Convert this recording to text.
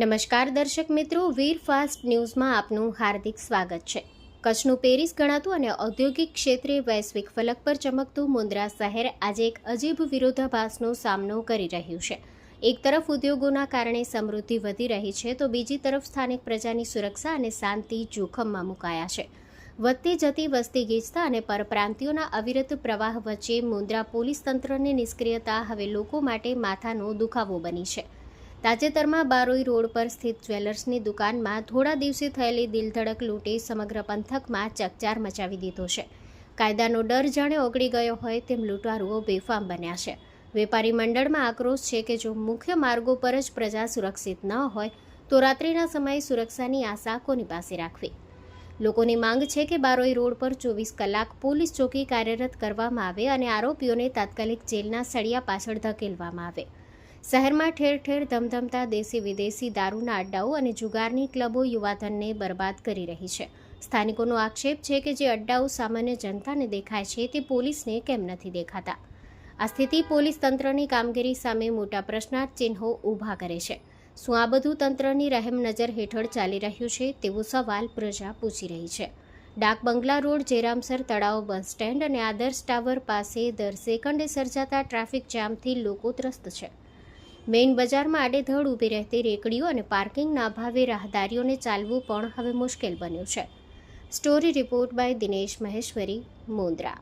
નમસ્કાર દર્શક મિત્રો, વીર ફાસ્ટ ન્યૂઝમાં આપનું હાર્દિક સ્વાગત છે. કચ્છનું પેરિસ ગણાતું અને ઔદ્યોગિક ક્ષેત્રે વૈશ્વિક ફલક પર ચમકતું મુન્દ્રા શહેર આજે એક અજીબ વિરોધાભાસનો સામનો કરી રહ્યું છે. એક તરફ ઉદ્યોગોના કારણે સમૃદ્ધિ વધી રહી છે, તો બીજી તરફ સ્થાનિક પ્રજાની સુરક્ષા અને શાંતિ જોખમમાં મુકાયા છે. વધતી જતી વસ્તી ગીચતા અને પરપ્રાંતિઓના અવિરત પ્રવાહ વચ્ચે મુન્દ્રા પોલીસ તંત્રની નિષ્ક્રિયતા હવે લોકો માટે માથાનો દુખાવો બની છે. તાજેતરમાં બારોઈ રોડ પર સ્થિત જ્વેલર્સની દુકાનમાં થોડા દિવસે થયેલી દિલધડક લૂંટે સમગ્ર પંથકમાં ચકચાર મચાવી દીધો છે. કાયદાનો ડર જાણે ઓગળી ગયો હોય તેમ લૂંટારુઓ બેફામ બન્યા છે. વેપારી મંડળમાં આક્રોશ છે કે જો મુખ્ય માર્ગો પર જ પ્રજા સુરક્ષિત ન હોય, તો રાત્રિના સમયે સુરક્ષાની આશા કોની પાસે રાખવી? લોકોની માંગ છે કે બારોઈ રોડ પર ચોવીસ કલાક પોલીસ ચોકી કાર્યરત કરવામાં આવે અને આરોપીઓને તાત્કાલિક જેલના સળિયા પાછળ ધકેલવામાં આવે. શહેરમાં ઠેર ઠેર ધમધમતા દેશી વિદેશી દારૂના અડ્ડાઓ અને જુગારની ક્લબો યુવાધનને બરબાદ કરી રહી છે. સ્થાનિકોનો આક્ષેપ છે કે જે અડ્ડાઓ સામાન્ય જનતાને દેખાય છે તે પોલીસને કેમ નથી દેખાતા. આ સ્થિતિ પોલીસ તંત્રની કામગીરી સામે મોટા પ્રશ્નાર્થ ચિહ્નો ઊભા કરે છે. શું આ બધું તંત્રની રહેમ નજર હેઠળ ચાલી રહ્યું છે તેવો સવાલ પ્રજા પૂછી રહી છે. ડાક બંગલા રોડ જેરામસર તળાવ બસ સ્ટેન્ડ અને આદર્શ ટાવર પાસે દર સેકન્ડે સર્જાતા ટ્રાફિક જામથી લોકો ત્રસ્ત છે. મેઇન બજારમાં આડેધડ ઊભી રહેતી રેકડીઓ અને પાર્કિંગના અભાવે રાહદારીઓને ચાલવું પણ હવે મુશ્કેલ બન્યું છે. Story report by Dinesh Maheshwari, Mundra.